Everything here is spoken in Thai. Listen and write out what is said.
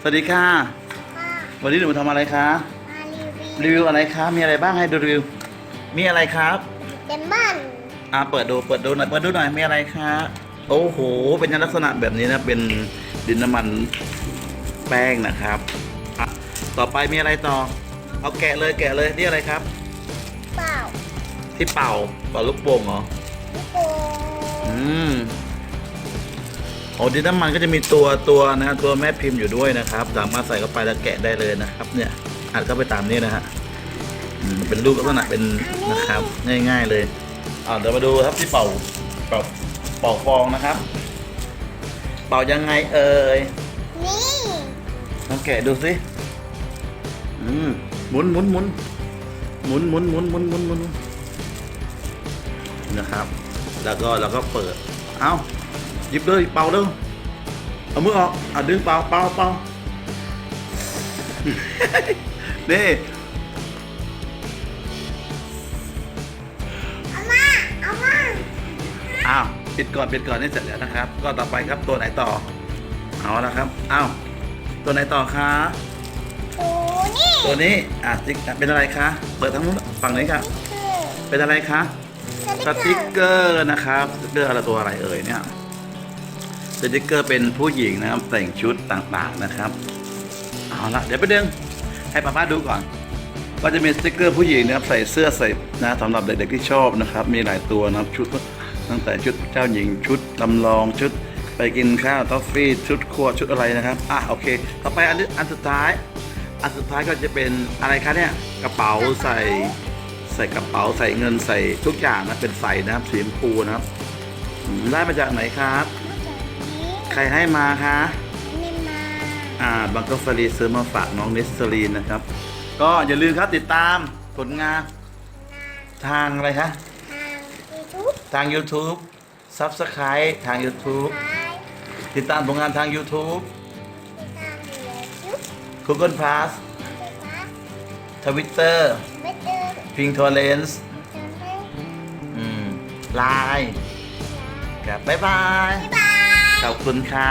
สวัสดีค่ะค่ะ วันนี้หนูทำอะไรคะมารีวิวรีวิวอะไรคะมีอะไรบ้างให้ดูรีวิว มีอะไรครับเดมอนอ่าเปิดดูเปิดดูหน่อยเปิดดูหน่อยมีอะไรคะโอ้โห เป็นลักษณะแบบนี้นะเป็นดินน้ำมันแป้งนะครับอะต่อไปมีอะไรต่อ เอาแกะเลยแกะเลยนี่อะไรครับ เปล่า ที่เป่าเป่าลูกโป่งเหรอลูกโป่งอืม โอ้ดินน้ำมันก็จะมีตัวตัวนะฮะตัวแม่พิมพ์อยู่ด้วยนะครับ สามารถใส่เข้าไปแล้วแกะได้เลยนะครับ เนี่ยอัดเข้าไปตามนี้นะฮะอืมเป็นรูปลักษณะเป็นนะครับ ง่าย ๆเลยอ่าเดี๋ยวมาดูครับที่เป่าเป่าเป่าฟองนะครับ เป่ายังไงเอ่ยนี่ลองแกะดูสิอืมหมุนหมุนหมุนหมุนหมุนหมุนหมุนหมุนหมุนนะครับ แล้วก็แล้วก็เปิด เอ้า หยิบเลยเป่าเร็วเอามือออกเอาดึงเป่าเป่าเป่านี่เอามาเอามาอ้าวปิดก่อนปิดก่อนนี่เสร็จแล้วนะครับ ก็ต่อไปครับตัวไหนต่อ เอาละครับอ้าวตัวไหนต่อคะโอ้นี่ตัวนี้อะจิ๊กเป็นอะไรคะเปิดทั้งนู้นฝั่งนี้ครับคือเป็นอะไรคะสติกเกอร์นะครับสติกเกอร์อะไรตัวอะไรเอ่ยเนี่ย สติกเกอร์เป็นผู้หญิงนะครับแต่งชุดต่างๆนะครับเอาละเดี๋ยวไปดึงให้ป้าป้าดูก่อน ก็จะมีสติกเกอร์ผู้หญิงนะครับใส่เสื้อใส่นะสำหรับเด็กๆที่ชอบนะครับ มีหลายตัวนะครับชุดตั้งแต่ชุดเจ้าหญิงชุดลำลองชุดไปกินข้าวทอฟฟี่ชุดครัวชุดอะไรนะครับอะโอเค ต่อไปอันนี้อันสุดท้าย อันสุดท้ายก็จะเป็นอะไรคะเนี่ยกระเป๋าใส่ใส่กระเป๋าใส่เงินใส่ทุกอย่างนะเป็นใส่นะครับสีชมพูนะครับอืมได้มาจากไหนครับ ใครให้มาคะนี่มาอ่าบังกอฟรีซื้อมาฝากน้องเนสลีนนะครับ ก็อย่าลืมครับติดตามผลงานทางอะไรคะ ทางยูทูบทาง YouTube Subscribe ทาง YouTube ไลน์ติดตามผลงานทาง YouTube ติดตามเหลือยุบ Google Plus นะคะ Twitter ไม่เจอ Pinterest จำได้อืม Line ครับบ๊ายบายบ๊ายบาย ขอบคุณค่ะ